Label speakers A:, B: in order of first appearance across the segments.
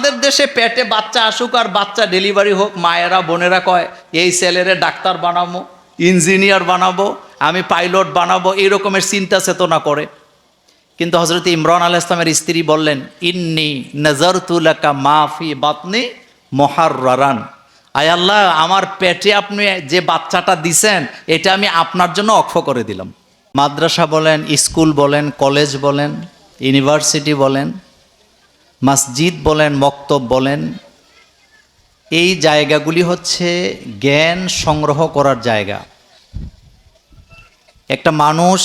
A: আমাদের দেশে পেটে বাচ্চা আসুক আর বাচ্চা ডেলিভারি হোক, মায়েরা, বোনেরা কয়, এই ছেলেরে ডাক্তার বানাবো, ইঞ্জিনিয়ার বানাবো, আমি পাইলট বানাবো এই রকমের চিন্তা চেতনা করে। কিন্তু হজরত ইমরান আল ইসলামের স্ত্রী বললেন, ইন্নি নজর তুলাকা মাফি বাতনি মহারান আয় আল্লাহ, আমার পেটে আপনি যে বাচ্চাটা দিছেন, এটা আমি আপনার জন্য অক্ষ করে দিলাম। মাদ্রাসা বলেন, স্কুল বলেন, কলেজ বলেন, ইউনিভার্সিটি বলেন মসজিদ বলেন, মক্তব বলেন, এই জায়গাগুলি হচ্ছে জ্ঞান সংগ্রহ করার জায়গা। একটা মানুষ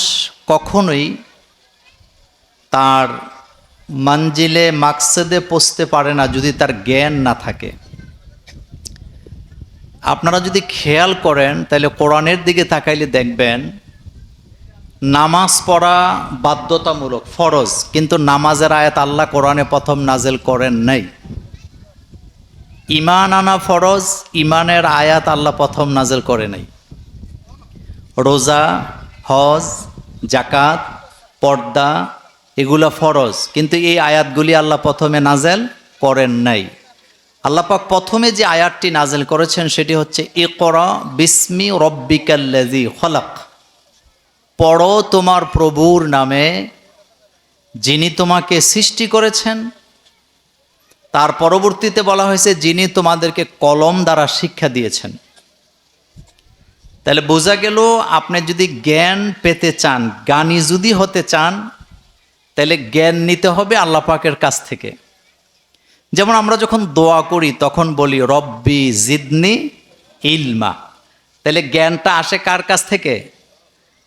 A: কখনোই তার মঞ্জিলে, মাকসেদে পৌঁছতে পারে না যদি তার জ্ঞান না থাকে। আপনারা যদি খেয়াল করেন, তাহলে কোরআনের দিকে তাকাইলে দেখবেন নামাজ পড়া বাধ্যতামূলক, ফরজ, কিন্তু নামাজের আয়াত আল্লাহ কোরআনে প্রথম নাজেল করেন নাই। ইমান আনা ফরজ ইমানের আয়াত আল্লাহ প্রথম নাজেল করে নাই। রোজা, হজ জাকাত পর্দা, এগুলো ফরজ, কিন্তু এই আয়াতগুলি আল্লাহ প্রথমে নাজেল করেন নাই। আল্লাপাক প্রথমে যে আয়াতটি নাজেল করেছেন, সেটি হচ্ছে, ইকরা বিস্মি রব্বিকাল্লাজি খলাক। পড়ো তোমার প্রভুর নামে, যিনি তোমাকে সৃষ্টি করেছেন। তার পরবর্তীতে বলা হয়েছে, যিনি তোমাদেরকে কলম দ্বারা শিক্ষা দিয়েছেন। তাহলে বোঝা গেল, আপনি যদি জ্ঞান পেতে চান, জ্ঞানী যদি হতে চান, তাহলে জ্ঞান নিতে হবে আল্লাহ পাকের কাছ থেকে। যেমন আমরা যখন দোয়া করি, তখন বলি, রব্বি জিদনি ইলমা। তাহলে জ্ঞানটা আসে কার কাছ থেকে?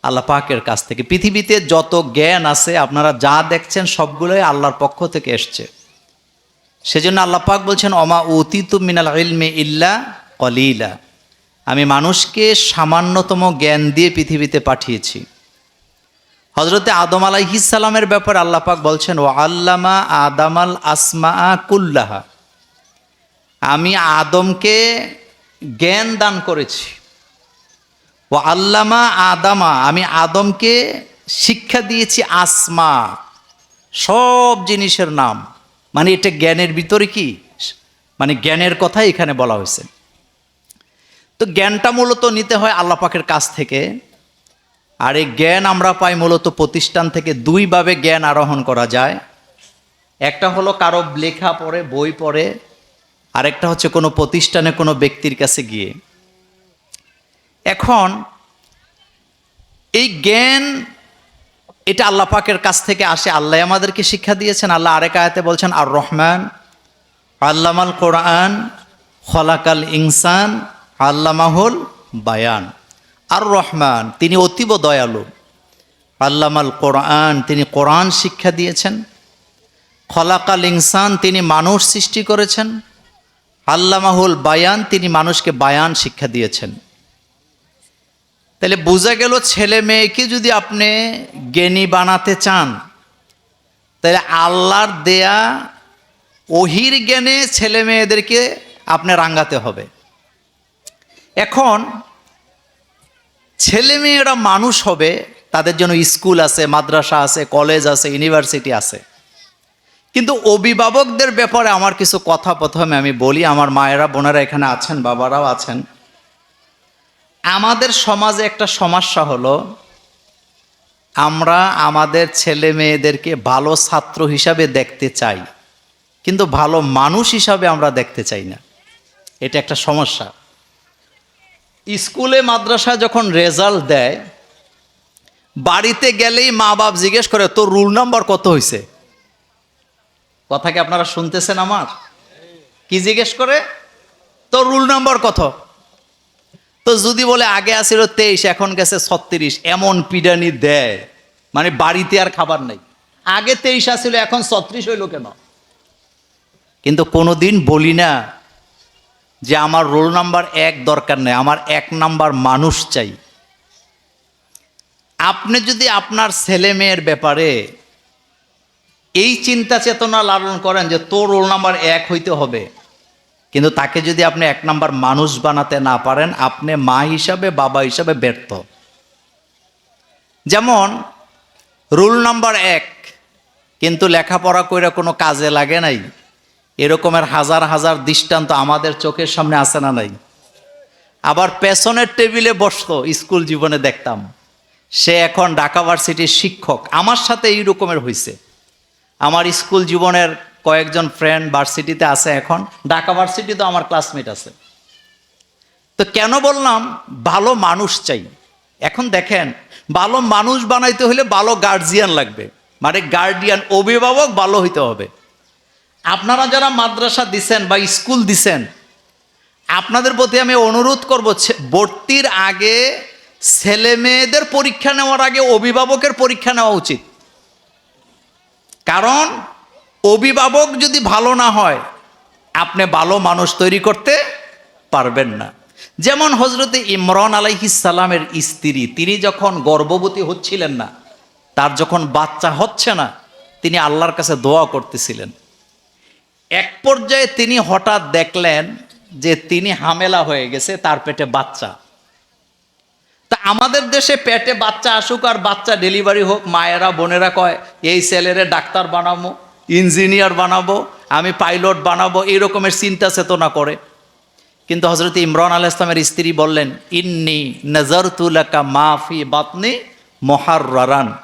A: আল্লাহ পাকের কাছ থেকে। পৃথিবীতে যত জ্ঞান আছে, আপনারা যা দেখছেন সবগুলোই আল্লাহর পক্ষ থেকে এসছে। সেজন্য আল্লাহ পাক বলছেন অমা অতীত মিনাল ইলমে ইল্লা কলিলা। আমি মানুষকে সামান্যতম জ্ঞান দিয়ে পৃথিবীতে পাঠিয়েছি। হজরতে আদম আলাইহিসালামের ব্যাপারে আল্লাহ পাক বলছেন ও আল্লামা আদামাল আসমা কুল্লাহা। আমি আদমকে জ্ঞান দান করেছি। ও আল্লামা আদামা, আমি আদমকে শিক্ষা দিয়েছি আসমা, সব জিনিসের নাম। মানে এটা জ্ঞানের ভিতরে কি? মানে জ্ঞানের কথাই এখানে বলা হয়েছে। তো জ্ঞানটা মূলত নিতে হয় আল্লাহ পাকের কাছ থেকে, আর এই জ্ঞান আমরা পাই মূলত প্রতিষ্ঠান থেকে দুইভাবে জ্ঞান আরোহণ করা যায়। একটা হলো কারও লেখা পড়ে, বই পড়ে, আরেকটা হচ্ছে কোনো প্রতিষ্ঠানে কোনো ব্যক্তির কাছে গিয়ে। এখন এই জ্ঞান, এটা আল্লাহ পাকের কাছ থেকে আসে। আল্লাহ আমাদেরকে শিক্ষা দিয়েছেন। আল্লাহ আরেক আয়াতে বলছেন আর রহমান আল্লামাল কোরআন, খলাকাল ইনসান, আল্লামাহুল বায়ান। আর রহমান তিনি অতীব দয়ালু। আল্লামাল কোরআন, তিনি কোরআন শিক্ষা দিয়েছেন। খলাকাল ইনসান, তিনি মানুষ সৃষ্টি করেছেন। আল্লামাহুল বায়ান, তিনি মানুষকে বায়ান শিক্ষা দিয়েছেন। তাহলে বোঝা গেল ছেলে মেয়েকে যদি আপনি জ্ঞানী বানাতে চান, তাহলে আল্লাহর দেয়া ওহির জ্ঞানে ছেলে মেয়েদেরকে আপনি রাঙ্গাতে হবে। এখন ছেলে মেয়েরা মানুষ হবে, তাদের জন্য স্কুল আছে, মাদ্রাসা আছে, কলেজ আছে, ইউনিভার্সিটি আছে। কিন্তু অভিভাবকদের ব্যাপারে আমার কিছু কথা প্রথমে আমি বলি। আমার মায়েরা, বোনেরা এখানে আছেন, বাবারাও আছেন। আমাদের সমাজে একটা সমস্যা হলো, আমরা আমাদের ছেলে মেয়েদেরকে ভালো ছাত্র হিসাবে দেখতে চাই, কিন্তু ভালো মানুষ হিসাবে আমরা দেখতে চাই না। এটা একটা সমস্যা। স্কুলে মাদ্রাসা যখন রেজাল্ট দেয়, বাড়িতে গেলেই মা বাপ জিজ্ঞেস করে, তোর রুল নাম্বার কত হয়েছে কথা কি আপনারা শুনতেছেন আমার? কি জিজ্ঞেস করে? তোর রুল নাম্বার কত? তো যদি বলে আগে আসিল তেইশ, এখন গেছে ছত্রিশ, এমন পিডানি দেয়। মানে বাড়িতে আর খাবার নেই। আগে তেইশ আসিল, এখন ছত্রিশ হইল কেন? কিন্তু কোনোদিন বলি না যে আমার রোল নাম্বার এক দরকার নেই, আমার এক নাম্বার মানুষ চাই। আপনি যদি আপনার ছেলে মেয়ের ব্যাপারে এই চিন্তা চেতনা লালন করেন যে তোর রোল নাম্বার এক হইতে হবে কিন্তু তাকে যদি আপনি এক নাম্বার মানুষ বানাতে না পারেন, আপনি মা হিসাবে, বাবা হিসাবে ব্যর্থ। যেমন, রুল নাম্বার এক, কিন্তু লেখাপড়া করে কোনো কাজে লাগে নাই। এরকমের হাজার হাজার দৃষ্টান্ত আমাদের চোখের সামনে আসে না নাই। আবার পেছনের টেবিলে বসতো, স্কুল জীবনে দেখতাম। সে এখন ঢাকা ভার্সিটির শিক্ষক। আমার সাথে এই রকমের হয়েছে আমার স্কুল জীবনের কয়েকজন ফ্রেন্ড ভার্সিটিতে আছে এখন। ঢাকা ভার্সিটিতে আমার ক্লাসমেট আছে। তো কেন বললাম, ভালো মানুষ চাই। এখন দেখেন, ভালো মানুষ বানাইতে হলে ভালো গার্জিয়ান লাগবে। মানে গার্ডিয়ান অভিভাবক ভালো হইতে হবে। আপনারা যারা মাদ্রাসা দিছেন বা স্কুল দিছেন, আপনাদের প্রতি আমি অনুরোধ করব ভর্তির আগে ছেলে মেয়েদের পরীক্ষা নেওয়ার আগে অভিভাবকের পরীক্ষা নেওয়া উচিত। কারণ অভিভাবক যদি ভালো না হয়, আপনি ভালো মানুষ তৈরি করতে পারবেন না। যেমন হজরতে ইমরান আলাইহিসালামের স্ত্রী, তিনি যখন গর্ভবতী হচ্ছিলেন না, তার যখন বাচ্চা হচ্ছে না, তিনি আল্লাহর কাছে দোয়া করতেছিলেন। এক পর্যায়ে তিনি হঠাৎ দেখলেন যে তিনি হামেলা হয়ে গেছে, তার পেটে বাচ্চা। তা আমাদের দেশে পেটে বাচ্চা আসুক আর বাচ্চা ডেলিভারি হোক, মায়েরা, বোনেরা কয়, এই ছেলেরে ডাক্তার বানাবো ইঞ্জিনিয়ার বানাবো, আমি পাইলট বানাবো এই রকমের চিন্তা চেতনা করে। কিন্তু হজরত ইমরান আল ইসলামের স্ত্রী বললেন, ইন্নি নজরতুলাকা মাফি বাতনি মহারান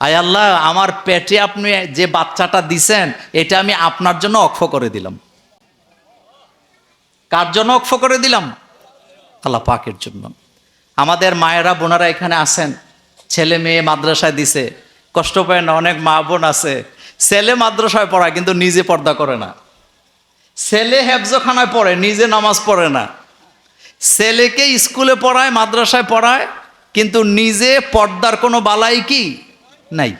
A: আয় আল্লাহ, আমার পেটে আপনি যে বাচ্চাটা দিছেন, এটা আমি আপনার জন্য অক্ষ করে দিলাম। কার জন্য অক্ষ করে দিলাম? আল্লাহ পাকের জন্য। আমাদের মায়েরা, বোনারা এখানে আসেন, ছেলে মেয়ে মাদ্রাসায় দিছে। কষ্ট পায় না, অনেক মা বোন আছে। ছেলে মাদ্রাসায় পড়ায়, কিন্তু নিজে পর্দা করে না। ছেলে হেফজখানায় পড়ে, নিজে নামাজ পড়ে না। ছেলেকে স্কুলে পড়ায়, মাদ্রাসায় পড়ায়, কিন্তু নিজে পর্দার কোনো বালাই কি? নাই।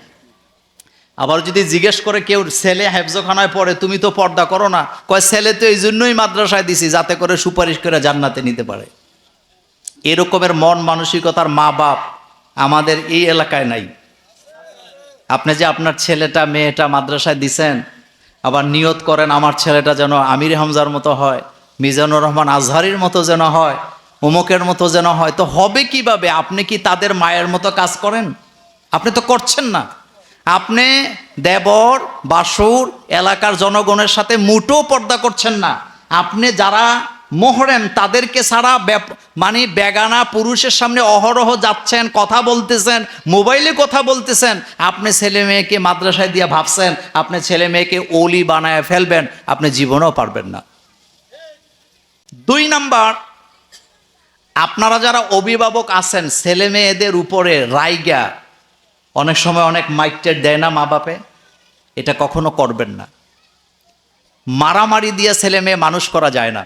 A: আবার যদি জিজ্ঞেস করে কেউ, ছেলে হেফজখানায় পড়ে, তুমি তো পর্দা করো না? কয়, ছেলে তো এই জন্যই মাদ্রাসায় দিছি, যাতে করে সুপারিশ করে জান্নাতে নিতে পারে। এরকমের মন মানসিকতার মা বাপ আমাদের এই এলাকায় নাই। আপনি যে আপনার ছেলেটা, মেয়েটা মাদ্রাসায় দিছেন, আবার নিয়ত করেন আমার ছেলেটা যেন আমির হামজার মতো হয়, মিজানুর রহমান আজহারির মতো যেন হয় অমুকের মতো যেন হয়, তো হবে কীভাবে? আপনি কি তাদের মায়ের মতো কাজ করেন? আপনি তো করছেন না। আপনি দেবর, বাসুর, এলাকার জনগণের সাথে মুটো পর্দা করছেন না। আপনি যারা মোহরেম তাদেরকে ছাড়া মানে বেগানা পুরুষের সামনে অহরহ যাচ্ছেন, কথা বলতেছেন, মোবাইলে কথা বলতেছেন। আপনি ছেলে মেয়েকে মাদ্রাসায় দিয়ে ভাবছেন, আপনি ছেলে মেয়েকে ওলি বানায় ফেলবেন, আপনি জীবনেও পারবেন না। দুই নাম্বার, আপনারা যারা অভিভাবক আছেন, ছেলে মেয়েদের উপরে রাইগা, অনেক সময় অনেক মাইকটের দেয় না মা বাপে এটা কখনো করবেন না। মারামারি দিয়ে ছেলে মেয়ে মানুষ করা যায় না।